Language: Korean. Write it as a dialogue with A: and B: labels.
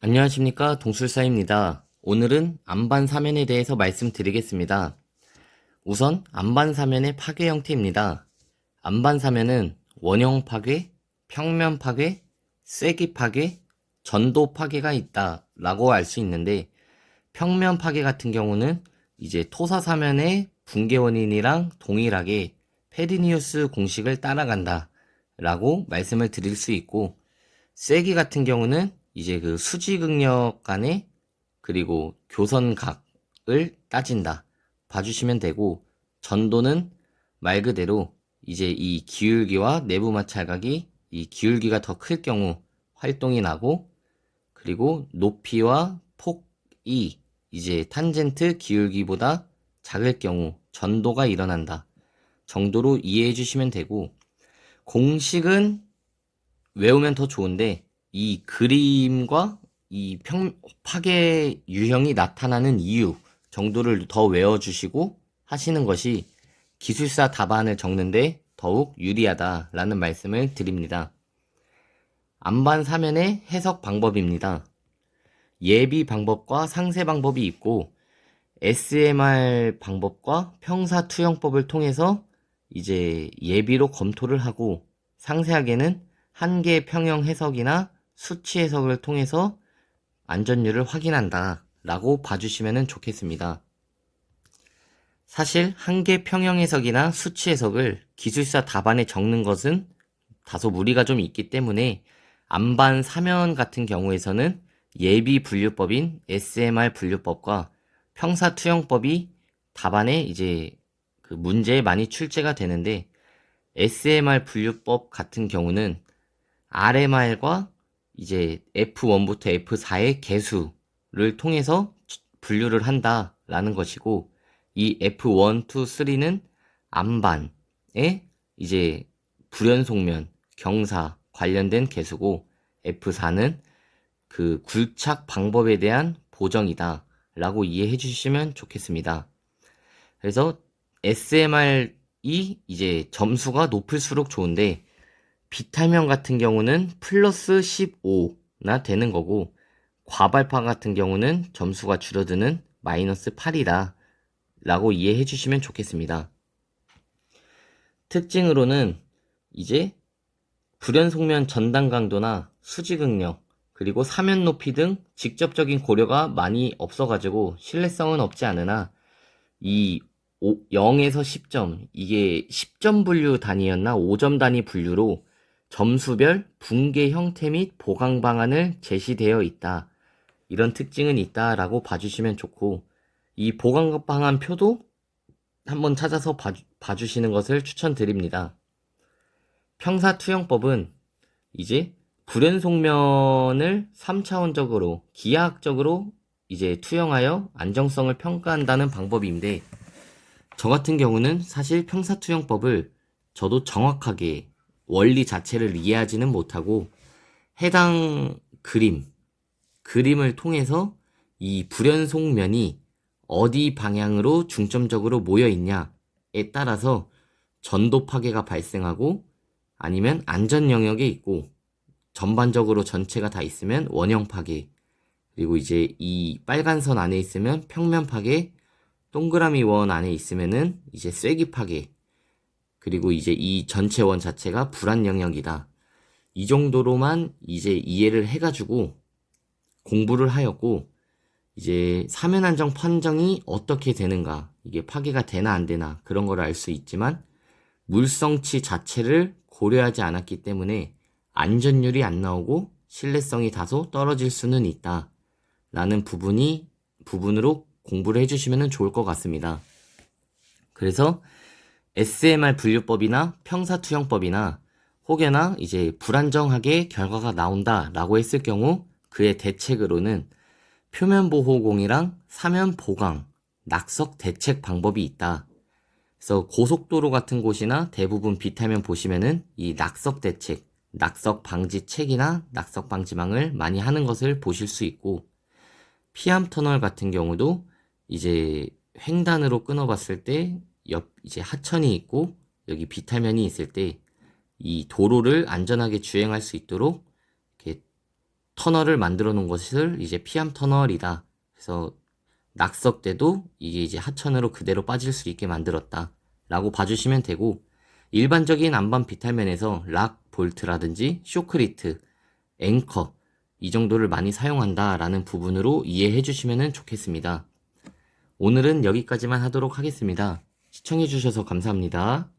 A: 안녕하십니까 동술사입니다. 오늘은 안반 사면에 대해서 말씀드리겠습니다. 우선 안반 사면의 파괴 형태입니다. 안반 사면은 원형 파괴, 평면 파괴, 쐐기 파괴, 전도 파괴가 있다 라고 알 수 있는데 평면 파괴 같은 경우는 이제 토사 사면의 붕괴 원인이랑 동일하게 페리니우스 공식을 따라간다 라고 말씀을 드릴 수 있고 쐐기 같은 경우는 이제 그 수직응력 간의 그리고 교선각을 따진다. 봐주시면 되고 전도는 말 그대로 이제 이 기울기와 내부 마찰각이 이 기울기가 더 클 경우 활동이 나고 그리고 높이와 폭이 이제 탄젠트 기울기보다 작을 경우 전도가 일어난다. 정도로 이해해 주시면 되고 공식은 외우면 더 좋은데 이 그림과 이 평, 파괴 유형이 나타나는 이유 정도를 더 외워주시고 하시는 것이 기술사 답안을 적는데 더욱 유리하다라는 말씀을 드립니다. 안반 사면의 해석 방법입니다. 예비 방법과 상세 방법이 있고 SMR 방법과 평사 투영법을 통해서 이제 예비로 검토를 하고 상세하게는 한계 평형 해석이나 수치 해석을 통해서 안전율을 확인한다 라고 봐주시면 좋겠습니다. 사실 한계 평형 해석이나 수치 해석을 기술사 답안에 적는 것은 다소 무리가 좀 있기 때문에 안반 사면 같은 경우에서는 예비 분류법인 SMR 분류법과 평사 투영법이 답안에 이제 그 문제에 많이 출제가 되는데 SMR 분류법 같은 경우는 RMR과 이제 F1부터 F4의 개수를 통해서 분류를 한다라는 것이고 이 F1, 2, 3는 암반의 이제 불연속면, 경사 관련된 개수고 F4는 그 굴착 방법에 대한 보정이다 라고 이해해 주시면 좋겠습니다. 그래서 SMR이 이제 점수가 높을수록 좋은데 비탈면 같은 경우는 플러스 15나 되는 거고 과발파 같은 경우는 점수가 줄어드는 마이너스 8이다 라고 이해해 주시면 좋겠습니다. 특징으로는 이제 불연속면 전단 강도나 수직응력 그리고 사면 높이 등 직접적인 고려가 많이 없어가지고 신뢰성은 없지 않으나 이 0에서 10점 이게 10점 분류 단위였나 5점 단위 분류로 점수별 붕괴 형태 및 보강 방안을 제시되어 있다. 이런 특징은 있다라고 봐주시면 좋고 이 보강 방안 표도 한번 찾아서 봐주, 봐주시는 것을 추천드립니다. 평사 투영법은 이제 불연 속면을 3차원적으로 기하학적으로 이제 투영하여 안정성을 평가한다는 방법인데 저 같은 경우는 사실 평사투영법을 저도 정확하게 원리 자체를 이해하지는 못하고 해당 그림, 그림을 통해서 이 불연속면이 어디 방향으로 중점적으로 모여 있냐에 따라서 전도 파괴가 발생하고 아니면 안전 영역에 있고 전반적으로 전체가 다 있으면 원형 파괴 그리고 이제 이 빨간 선 안에 있으면 평면 파괴 동그라미 원 안에 있으면은 이제 쐐기 파괴 그리고 이제 이 전체 원 자체가 불안 영역이다. 이 정도로만 이제 이해를 해가지고 공부를 하였고, 이제 사면 안정 판정이 어떻게 되는가, 이게 파괴가 되나 안 되나 그런 걸 알 수 있지만, 물성치 자체를 고려하지 않았기 때문에 안전율이 안 나오고 신뢰성이 다소 떨어질 수는 있다. 라는 부분이, 부분으로 공부를 해주시면 좋을 것 같습니다. 그래서 SMR 분류법이나 평사투영법이나 혹여나 이제 불안정하게 결과가 나온다라고 했을 경우 그의 대책으로는 표면 보호공이랑 사면 보강, 낙석 대책 방법이 있다. 그래서 고속도로 같은 곳이나 대부분 비타면 보시면은 이 낙석 대책, 낙석 방지 책이나 낙석 방지망을 많이 하는 것을 보실 수 있고 피암 터널 같은 경우도 이제 횡단으로 끊어봤을 때 옆 이제 하천이 있고 여기 비탈면이 있을 때 이 도로를 안전하게 주행할 수 있도록 이렇게 터널을 만들어 놓은 것을 이제 피암 터널이다. 그래서 낙석 때도 이게 이제 하천으로 그대로 빠질 수 있게 만들었다. 라고 봐주시면 되고, 일반적인 안반 비탈면에서 락, 볼트라든지 쇼크리트, 앵커, 이 정도를 많이 사용한다라는 부분으로 이해해 주시면 좋겠습니다. 오늘은 여기까지만 하도록 하겠습니다. 시청해 주셔서 감사합니다.